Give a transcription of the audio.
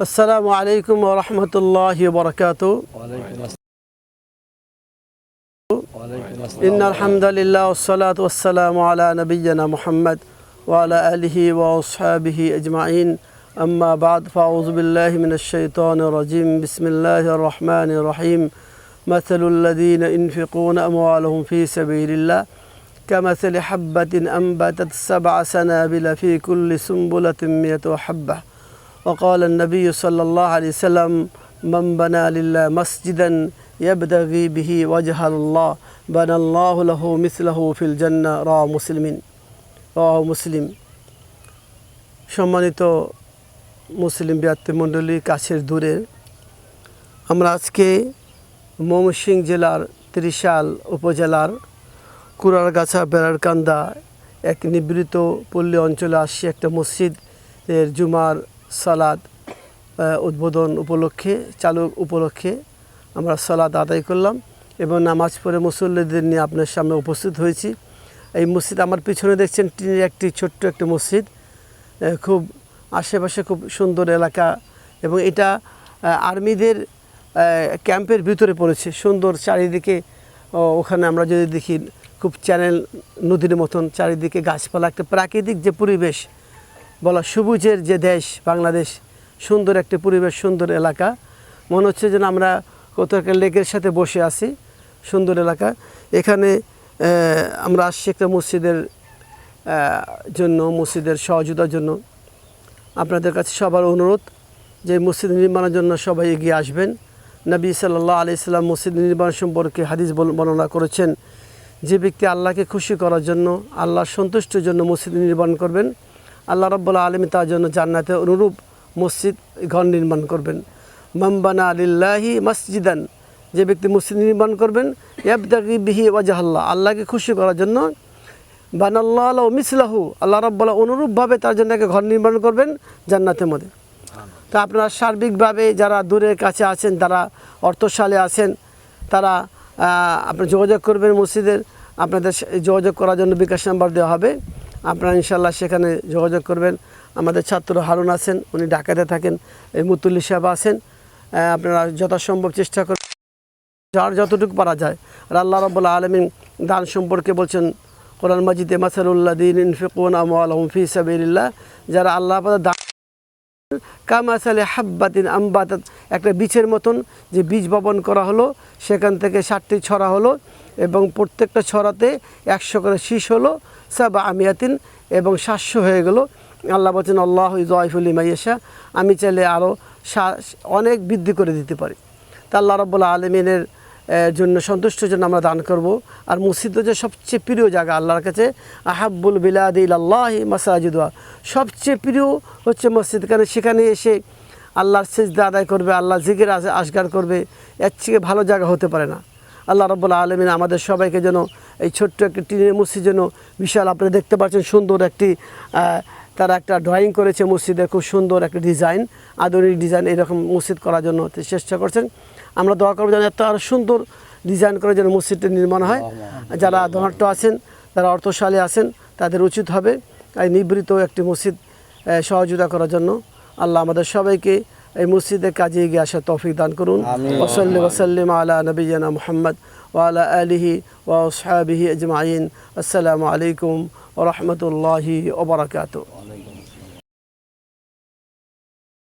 السلام عليكم ورحمة الله وبركاته. إن الحمد لله والصلاة والسلام على نبينا محمد وعلى آله وأصحابه أجمعين. أما بعد فأعوذ بالله من الشيطان الرجيم. بسم الله الرحمن الرحيم. مثل الذين ينفقون أموالهم في سبيل الله كمثل حبة أنبتت سبع سنابل في كل سنبلة مئة حبة. وقال النبي صلى الله عليه وسلم من بنى لله مسجدا يبتغي به وجه الله بنى الله له مثله في الجنة رواه مسلمين رواه মুসলিম সম্মানিত মুসলিম ব্যক্তি মণ্ডলী কাছের দূরে আমরা আজকে ময়মনসিং জেলার ত্রিশাল উপজেলার কুড়ারগাছা বেড়ারকান্দা এক নিবৃত পল্লী অঞ্চলে আসছি একটা মসজিদ এর জুমার সালাদ উদ্বোধন উপলক্ষে, চালু উপলক্ষে আমরা সালাদ আদায় করলাম এবং নামাজ পড়ে মুসল্লিদের নিয়ে আপনার সামনে উপস্থিত হয়েছি। এই মসজিদ আমার পিছনে দেখছেন টিনের একটি ছোট্ট একটি মসজিদ খুব আশেপাশে খুব সুন্দর এলাকা এবং এটা আর্মিদের ক্যাম্পের ভিতরে পড়েছে। সুন্দর চারিদিকে ওখানে আমরা যদি দেখি খুব চ্যানেল, নদীর মতন চারিদিকে গাছপালা, একটা প্রাকৃতিক যে পরিবেশ বলা সবুজের যে দেশ বাংলাদেশ, সুন্দর একটি পরিবেশ, সুন্দর এলাকা। মনে হচ্ছে যেন আমরা কোথাও একটা লেকের সাথে বসে আছি, সুন্দর এলাকা। এখানে আমরা আসছি একটা মসজিদের জন্য, মসজিদের সহযোগিতার জন্য। আপনাদের কাছে সবার অনুরোধ যে মসজিদ নির্মাণের জন্য সবাই এগিয়ে আসবেন। নবী সাল্লাহ আলি সাল্লাম মসজিদ নির্মাণ সম্পর্কে হাদিস বর্ণনা করেছেন যে ব্যক্তি আল্লাহকে খুশি করার জন্য, আল্লাহর সন্তুষ্টির জন্য মসজিদ নির্মাণ করবেন। আল্লাহ রব্বুল্লা আলমী তার জন্য জান্নাতে অনুরূপ মসজিদ ঘর নির্মাণ করবেন। মাম্বানা আলিল্লাহি মসজিদান যে ব্যক্তি মসজিদ নির্মাণ করবেন ইয়াবদাগি বিহি ওয়াজাহাল্লাহ আল্লাহকে খুশি করার জন্য। বানাল্লাহ মিসলাহু আল্লাহ রব্বাল্লাহ অনুরূপভাবে তার জন্য একটা ঘর নির্মাণ করবেন জান্নাতের মধ্যে তা আপনারা সার্বিকভাবে যারা দূরের কাছে আছেন তারা অর্থশালে আছেন তারা আহ, আপনারা যোগাযোগ করবেন মসজিদের আপনাদের যোগাযোগ করার জন্য বিকাশ নাম্বার দেওয়া হবে। আপনারা ইনশাল্লাহ সেখানে যোগাযোগ করবেন। আমাদের ছাত্র হারুন আছেন, উনি ডাকাতে থাকেন, এই মুতুল্লি সাহেব আছেন। আপনারা যথাসম্ভব চেষ্টা করবেন যার যতটুকু পারা যায়। আর আল্লাহ রব আলমিন দান সম্পর্কে বলছেন, কোরআন মাজিদে মাসারুল্লাহ দিন ইনফিকুন আমি ফি সাবিলিল্লাহ। যারা আল্লাহ দান কামাসালে হাব্বাতিন আম্বাতাত একটা বীজের মতন যে বীজ বপন করা হলো, সেখান থেকে ষাটটি ছড়া হলো এবং প্রত্যেকটা ছড়াতে একশো করে শীষ হলো, সাবা আমিয়াতিন এবং সাতশো হয়ে গেল। আল্লাহ বলছেন, আল্লাহ জয়ফুল ইমাইয়েশা আমি চাইলে আরও অনেক বৃদ্ধি করে দিতে পারি। তা আল্লাহ রব্বুল্লাহ আলমিনের জন্য সন্তুষ্টের জন্য আমরা দান করব। আর মসজিদ হচ্ছে সবচেয়ে প্রিয় জায়গা আল্লাহর কাছে। আহাব্বুল বিলাদিল আল্লাহ মাসাজিদুয়া সবচেয়ে প্রিয় হচ্ছে মসজিদ, কারণ সেখানে এসে আল্লাহর সেজদা আদায় করবে আল্লাহ জিকির আস- আসগার করবে। এর থেকে ভালো জায়গা হতে পারে না। আল্লাহ রব্বুল্লাহ আলমিন আমাদের সবাইকে যেন এই ছোট্ট একটি টিনের মসজিদ যেন বিশাল, আপনি দেখতে পাচ্ছেন সুন্দর একটি তারা একটা ড্রয়িং করেছে মসজিদে খুব সুন্দর একটা ডিজাইন আধুনিক ডিজাইন এরকম মসজিদ করার জন্য চেষ্টা করছেন। আমরা দোয়া করব যেন এত আরও সুন্দর ডিজাইন করে যেন মসজিদটি নির্মাণ হয়। যারা ধনাট্য আছেন যারা অর্থশালী আছেন তাদের উচিত হবে এই নিবৃত একটি মসজিদ সহযোগিতা করার জন্য। আল্লাহ আমাদের সবাইকে এই মসজিদের কাজে এগিয়ে আসার তৌফিক দান করুন। ওসল্লি ওসাল্লিম আলা নবীনা মোহাম্মদ। وعلى آله وأصحابه أجمعين. السلام عليكم ورحمة الله وبركاته.